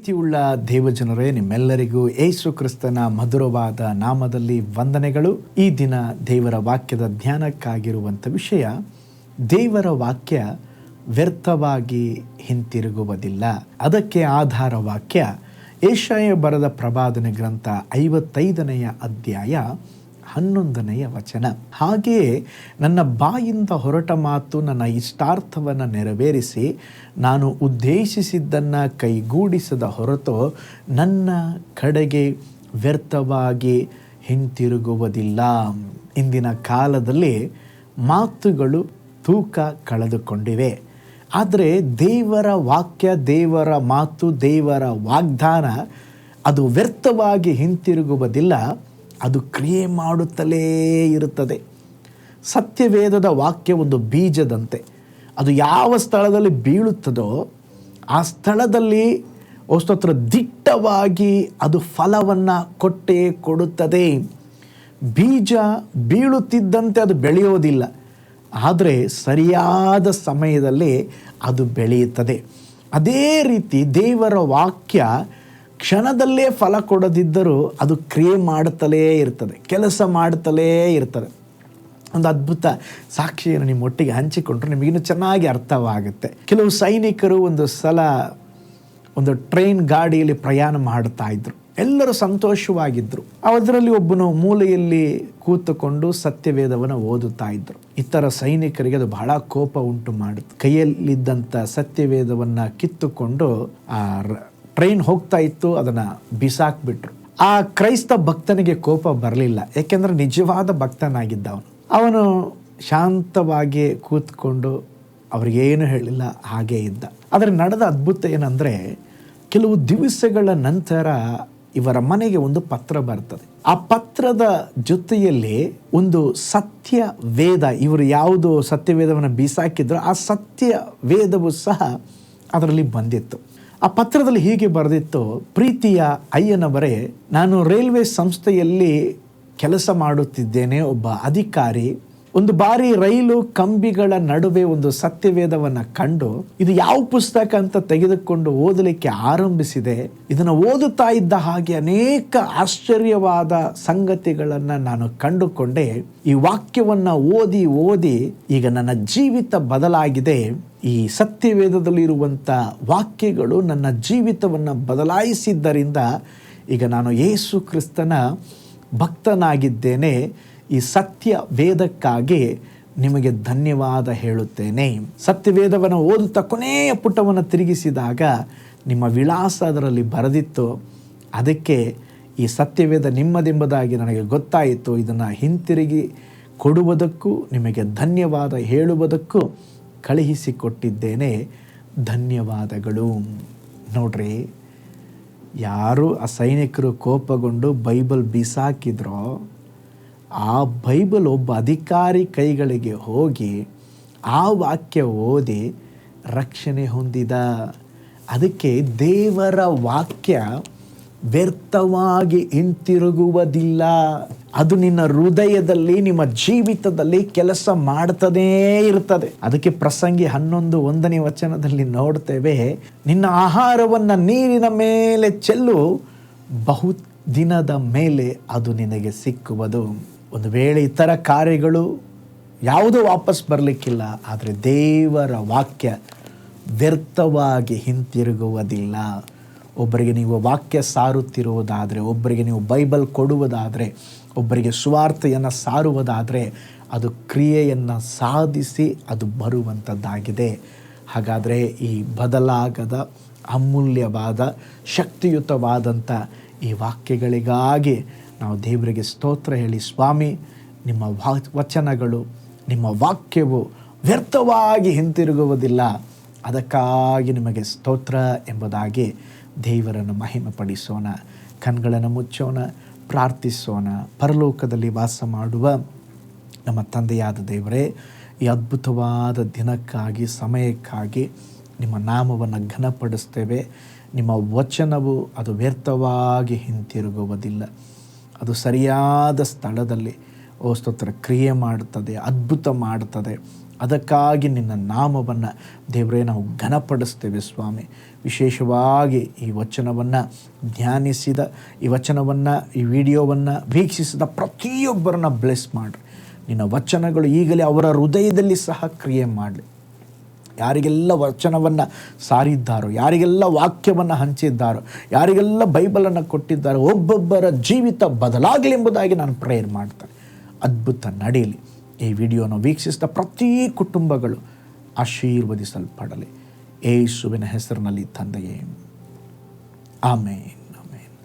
ಪ್ರೀತಿಯುಳ್ಳ ದೇವಜನರೇ, ನಿಮ್ಮೆಲ್ಲರಿಗೂ ಏಸು ಕ್ರಿಸ್ತನ ಮಧುರವಾದ ನಾಮದಲ್ಲಿ ವಂದನೆಗಳು. ಈ ದಿನ ದೇವರ ವಾಕ್ಯದ ಧ್ಯಾನಕ್ಕಾಗಿರುವಂಥ ವಿಷಯ, ದೇವರ ವಾಕ್ಯ ವ್ಯರ್ಥವಾಗಿ ಹಿಂತಿರುಗುವುದಿಲ್ಲ. ಅದಕ್ಕೆ ಆಧಾರ ವಾಕ್ಯ ಏಷಾಯ ಬರದ ಪ್ರಬಾದನೆ ಗ್ರಂಥ ಐವತ್ತೈದನೆಯ ಅಧ್ಯಾಯ ಹನ್ನೊಂದನೆಯ ವಚನ. ಹಾಗೆಯೇ ನನ್ನ ಬಾಯಿಂದ ಹೊರಟ ಮಾತು ನನ್ನ ಇಷ್ಟಾರ್ಥವನ್ನು ನೆರವೇರಿಸಿ ನಾನು ಉದ್ದೇಶಿಸಿದ್ದನ್ನು ಕೈಗೂಡಿಸದ ಹೊರತು ನನ್ನ ಕಡೆಗೆ ವ್ಯರ್ಥವಾಗಿ ಹಿಂತಿರುಗುವುದಿಲ್ಲ. ಇಂದಿನ ಕಾಲದಲ್ಲಿ ಮಾತುಗಳು ತೂಕ ಕಳೆದುಕೊಂಡಿವೆ. ಆದರೆ ದೇವರ ವಾಕ್ಯ, ದೇವರ ಮಾತು, ದೇವರ ವಾಗ್ದಾನ ಅದು ವ್ಯರ್ಥವಾಗಿ ಹಿಂತಿರುಗುವುದಿಲ್ಲ. ಅದು ಕ್ರಿಯೆ ಮಾಡುತ್ತಲೇ ಇರುತ್ತದೆ. ಸತ್ಯವೇದದ ವಾಕ್ಯ ಒಂದು ಬೀಜದಂತೆ. ಅದು ಯಾವ ಸ್ಥಳದಲ್ಲಿ ಬೀಳುತ್ತದೋ ಆ ಸ್ಥಳದಲ್ಲಿ ಸ್ತೋತ್ರ ದಿಟ್ಟವಾಗಿ ಅದು ಫಲವನ್ನು ಕೊಟ್ಟೇ ಕೊಡುತ್ತದೆ. ಬೀಜ ಬೀಳುತ್ತಿದ್ದಂತೆ ಅದು ಬೆಳೆಯೋದಿಲ್ಲ. ಆದರೆ ಸರಿಯಾದ ಸಮಯದಲ್ಲಿ ಅದು ಬೆಳೆಯುತ್ತದೆ. ಅದೇ ರೀತಿ ದೇವರ ವಾಕ್ಯ ಕ್ಷಣದಲ್ಲೇ ಫಲ ಕೊಡದಿದ್ದರೂ ಅದು ಕ್ರಿಯೆ ಮಾಡುತ್ತಲೇ ಇರ್ತದೆ, ಕೆಲಸ ಮಾಡುತ್ತಲೇ ಇರ್ತದೆ. ಒಂದು ಅದ್ಭುತ ಸಾಕ್ಷಿಯನ್ನು ನಿಮ್ಮ ಒಟ್ಟಿಗೆ ಹಂಚಿಕೊಂಡ್ರೆ ನಿಮಗಿನ್ನೂ ಚೆನ್ನಾಗಿ ಅರ್ಥವಾಗುತ್ತೆ. ಕೆಲವು ಸೈನಿಕರು ಒಂದು ಸಲ ಒಂದು ಟ್ರೈನ್ ಗಾಡಿಯಲ್ಲಿ ಪ್ರಯಾಣ ಮಾಡ್ತಾ ಇದ್ರು. ಎಲ್ಲರೂ ಸಂತೋಷವಾಗಿದ್ದರು ಅದರಲ್ಲಿ ಒಬ್ಬನು ಮೂಲೆಯಲ್ಲಿ ಕೂತುಕೊಂಡು ಸತ್ಯವೇದವನ್ನು ಓದುತ್ತಾ ಇದ್ರು. ಇತರ ಸೈನಿಕರಿಗೆ ಅದು ಬಹಳ ಕೋಪ ಉಂಟು ಮಾಡಿತು ಕೈಯಲ್ಲಿದ್ದಂಥ ಸತ್ಯವೇದವನ್ನು ಕಿತ್ತುಕೊಂಡು ಆ ಟ್ರೈನ್ ಹೋಗ್ತಾ ಇತ್ತು, ಅದನ್ನು ಬಿಸಾಕ್ಬಿಟ್ರು. ಆ ಕ್ರೈಸ್ತ ಭಕ್ತನಿಗೆ ಕೋಪ ಬರಲಿಲ್ಲ. ಏಕೆಂದರೆ ನಿಜವಾದ ಭಕ್ತನಾಗಿದ್ದ ಅವನು ಅವನು ಶಾಂತವಾಗಿ ಕೂತ್ಕೊಂಡು ಅವ್ರಿಗೇನು ಹೇಳಿಲ್ಲ, ಹಾಗೇ ಇದ್ದ. ಆದರೆ ನಡೆದ ಅದ್ಭುತ ಏನಂದರೆ, ಕೆಲವು ದಿವಸಗಳ ನಂತರ ಇವರ ಮನೆಗೆ ಒಂದು ಪತ್ರ ಬರ್ತದೆ. ಆ ಪತ್ರದ ಜೊತೆಯಲ್ಲಿ ಒಂದು ಸತ್ಯ ವೇದ, ಇವರು ಯಾವುದು ಸತ್ಯವೇದವನ್ನು ಬೀಸಾಕಿದ್ರು ಆ ಸತ್ಯ ವೇದವು ಸಹ ಅದರಲ್ಲಿ ಬಂದಿತ್ತು. ಆ ಪತ್ರದಲ್ಲಿ ಹೀಗೆ ಬರೆದಿತ್ತು ಪ್ರೀತಿಯ ಅಯ್ಯನವರೇ ನಾನು ರೈಲ್ವೆ ಸಂಸ್ಥೆಯಲ್ಲಿ ಕೆಲಸ ಮಾಡುತ್ತಿದ್ದೇನೆ ಒಬ್ಬ ಅಧಿಕಾರಿ ಒಂದು ಬಾರಿ ರೈಲು ಕಂಬಿಗಳ ನಡುವೆ ಒಂದು ಸತ್ಯವೇದವನ್ನು ಕಂಡು ಇದು ಯಾವ ಪುಸ್ತಕ ಅಂತ ತೆಗೆದುಕೊಂಡು ಓದಲಿಕ್ಕೆ ಆರಂಭಿಸಿದೆ, ಇದನ್ನು ಓದುತ್ತಾ ಇದ್ದ ಹಾಗೆ ಅನೇಕ ಆಶ್ಚರ್ಯವಾದ ಸಂಗತಿಗಳನ್ನು ನಾನು ಕಂಡುಕೊಂಡೆ. ಈ ವಾಕ್ಯವನ್ನು ಓದಿ ಓದಿ ಈಗ ನನ್ನ ಜೀವಿತ ಬದಲಾಗಿದೆ. ಈ ಸತ್ಯವೇದದಲ್ಲಿರುವಂಥ ವಾಕ್ಯಗಳು ನನ್ನ ಜೀವಿತವನ್ನು ಬದಲಾಯಿಸಿದ್ದರಿಂದ ಈಗ ನಾನು ಯೇಸು ಕ್ರಿಸ್ತನ ಭಕ್ತನಾಗಿದ್ದೇನೆ. ಈ ಸತ್ಯ ವೇದಕ್ಕಾಗಿ ನಿಮಗೆ ಧನ್ಯವಾದ ಹೇಳುತ್ತೇನೆ. ಸತ್ಯವೇದವನ್ನು ಓದುತ್ತಾ ಕೊನೆಯ ಪುಟವನ್ನು ತಿರುಗಿಸಿದಾಗ ನಿಮ್ಮ ವಿಳಾಸ ಅದರಲ್ಲಿ ಬರೆದಿತ್ತು. ಅದಕ್ಕೆ ಈ ಸತ್ಯವೇದ ನಿಮ್ಮದೆಂಬುದಾಗಿ ನನಗೆ ಗೊತ್ತಾಯಿತು. ಇದನ್ನು ಹಿಂತಿರುಗಿ ಕೊಡುವುದಕ್ಕೂ, ನಿಮಗೆ ಧನ್ಯವಾದ ಹೇಳುವುದಕ್ಕೂ ಕಳುಹಿಸಿಕೊಟ್ಟಿದ್ದೇನೆ. ಧನ್ಯವಾದಗಳು. ನೋಡ್ರಿ, ಯಾರು ಆ ಸೈನಿಕರು ಕೋಪಗೊಂಡು ಬೈಬಲ್ ಬಿಸಾಕಿದ್ರೋ ಆ ಬೈಬಲ್ ಒಬ್ಬ ಅಧಿಕಾರಿ ಕೈಗಳಿಗೆ ಹೋಗಿ ಆ ವಾಕ್ಯ ಓದಿ ರಕ್ಷಣೆ ಹೊಂದಿದ. ಅದಕ್ಕೆ ದೇವರ ವಾಕ್ಯ ವ್ಯರ್ಥವಾಗಿ ಹಿಂತಿರುಗುವುದಿಲ್ಲ. ಅದು ನಿನ್ನ ಹೃದಯದಲ್ಲಿ, ನಿಮ್ಮ ಜೀವಿತದಲ್ಲಿ ಕೆಲಸ ಮಾಡ್ತದೇ ಇರ್ತದೆ. ಅದಕ್ಕೆ ಪ್ರಸಂಗಿ ಹನ್ನೊಂದು ಒಂದನೇ ವಚನದಲ್ಲಿ ನೋಡ್ತೇವೆ, ನಿನ್ನ ಆಹಾರವನ್ನು ನೀರಿನ ಮೇಲೆ ಚೆಲ್ಲು, ಬಹು ದಿನದ ಮೇಲೆ ಅದು ನಿನಗೆ ಸಿಕ್ಕುವುದು. ಒಂದು ವೇಳೆ ಇತರ ಕಾರ್ಯಗಳು ಯಾವುದೂ ವಾಪಸ್ ಬರಲಿಕ್ಕಿಲ್ಲ, ಆದರೆ ದೇವರ ವಾಕ್ಯ ವ್ಯರ್ಥವಾಗಿ ಹಿಂತಿರುಗುವುದಿಲ್ಲ. ಒಬ್ಬರಿಗೆ ನೀವು ವಾಕ್ಯ ಸಾರುತ್ತಿರುವುದಾದರೆ, ಒಬ್ಬರಿಗೆ ನೀವು ಬೈಬಲ್ ಕೊಡುವುದಾದರೆ, ಒಬ್ಬರಿಗೆ ಸುವಾರ್ತೆಯನ್ನು ಸಾರುವುದಾದರೆ, ಅದು ಕ್ರಿಯೆಯನ್ನು ಸಾಧಿಸಿ ಅದು ಬರುವಂಥದ್ದಾಗಿದೆ ಹಾಗಾದರೆ ಈ ಬದಲಾಗದ, ಅಮೂಲ್ಯವಾದ ಶಕ್ತಿಯುತವಾದಂಥ ಈ ವಾಕ್ಯಗಳಿಗಾಗಿ ನಾವು ದೇವರಿಗೆ ಸ್ತೋತ್ರ ಹೇಳಿ, ಸ್ವಾಮಿ, ನಿಮ್ಮ ವಾ, ವಚನಗಳು, ನಿಮ್ಮ ವಾಕ್ಯವು ವ್ಯರ್ಥವಾಗಿ ಹಿಂತಿರುಗುವುದಿಲ್ಲ. ಅದಕ್ಕಾಗಿ ನಿಮಗೆ ಸ್ತೋತ್ರ ಎಂಬುದಾಗಿ ದೇವರನ್ನು ಮಹಿಮೆ ಪಡಿಸೋಣ ಕಣ್ಗಳನ್ನು ಮುಚ್ಚೋಣ, ಪ್ರಾರ್ಥಿಸೋಣ. ಪರಲೋಕದಲ್ಲಿ ವಾಸ ಮಾಡುವ ನಮ್ಮ ತಂದೆಯಾದ ದೇವರೇ, ಈ ಅದ್ಭುತವಾದ ದಿನಕ್ಕಾಗಿ, ಸಮಯಕ್ಕಾಗಿ ನಿಮ್ಮ ನಾಮವನ್ನು ಘನಪಡಿಸ್ತೇವೆ. ನಿಮ್ಮ ವಚನವು ಅದು ವ್ಯರ್ಥವಾಗಿ ಹಿಂತಿರುಗುವುದಿಲ್ಲ. ಅದು ಸರಿಯಾದ ಸ್ಥಳದಲ್ಲಿ, ಓ ಸ್ತೋತ್ರ, ಕ್ರಿಯೆ ಮಾಡುತ್ತದೆ, ಅದ್ಭುತ ಮಾಡುತ್ತದೆ. ಅದಕ್ಕಾಗಿ ನಿನ್ನ ನಾಮವನ್ನು ದೇವರೇ ನಾವು ಘನಪಡಿಸ್ತೇವೆ ಸ್ವಾಮಿ. ವಿಶೇಷವಾಗಿ ಈ ವಚನವನ್ನು ಧ್ಯಾನಿಸಿದ, ಈ ವಚನವನ್ನು, ಈ ವಿಡಿಯೋವನ್ನು ವೀಕ್ಷಿಸಿದ ಪ್ರತಿಯೊಬ್ಬರನ್ನ ಬ್ಲೆಸ್ ಮಾಡಿರಿ. ನಿನ್ನ ವಚನಗಳು ಈಗಲೇ ಅವರ ಹೃದಯದಲ್ಲಿ ಸಹ ಕ್ರಿಯೆ ಮಾಡಲಿ. ಯಾರಿಗೆಲ್ಲ ವಚನವನ್ನು ಸಾರಿದ್ದಾರೋ, ಯಾರಿಗೆಲ್ಲ ವಾಕ್ಯವನ್ನು ಹಂಚಿದ್ದಾರೋ, ಯಾರಿಗೆಲ್ಲ ಬೈಬಲನ್ನು ಕೊಟ್ಟಿದ್ದಾರೋ, ಒಬ್ಬೊಬ್ಬರ ಜೀವಿತ ಬದಲಾಗಲಿ ಎಂಬುದಾಗಿ ನಾನು ಪ್ರೇಯರ್ ಮಾಡ್ತೇನೆ. ಅದ್ಭುತ ನಡೆಯಲಿ. ಈ ವಿಡಿಯೋನ ವೀಕ್ಷಿಸಿದ ಪ್ರತಿ ಕುಟುಂಬಗಳು ಆಶೀರ್ವದಿಸಲ್ಪಡಲಿ. ಏಸುವಿನ ಹೆಸರಿನಲ್ಲಿ ತಂದೆಯೇ. ಆಮೇನ್ ಆಮೇನ್.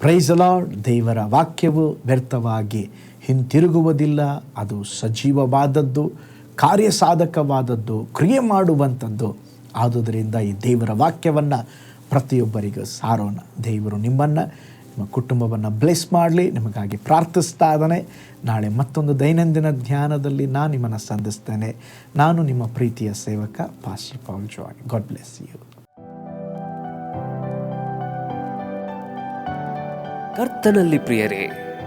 ಪ್ರೈಸ್ ಲಾರ್ಡ್ ದೇವರ ವಾಕ್ಯವು ವ್ಯರ್ಥವಾಗಿ ಹಿಂತಿರುಗುವುದಿಲ್ಲ, ಅದು ಸಜೀವವಾದದ್ದು. ಕಾರ್ಯಸಾಧಕವಾದದ್ದು, ಕ್ರಿಯೆ ಮಾಡುವಂಥದ್ದು. ಆದುದರಿಂದ ಈ ದೇವರ ವಾಕ್ಯವನ್ನು ಪ್ರತಿಯೊಬ್ಬರಿಗೂ ಸಾರೋಣ. ದೇವರು ನಿಮ್ಮನ್ನು, ನಿಮ್ಮ ಕುಟುಂಬವನ್ನು ಬ್ಲೆಸ್ ಮಾಡಲಿ, ನಿಮಗಾಗಿ ಪ್ರಾರ್ಥಿಸ್ತಾ ಇದ್ದಾನೆ. ನಾಳೆ ಮತ್ತೊಂದು ದೈನಂದಿನ ಧ್ಯಾನದಲ್ಲಿ ನಾನು ನಿಮ್ಮನ್ನು ಸಂಧಿಸ್ತೇನೆ. ನಾನು ನಿಮ್ಮ ಪ್ರೀತಿಯ ಸೇವಕ pastor Paul Joy God bless you ಕರ್ತನಲ್ಲಿ ಪ್ರಿಯರೇ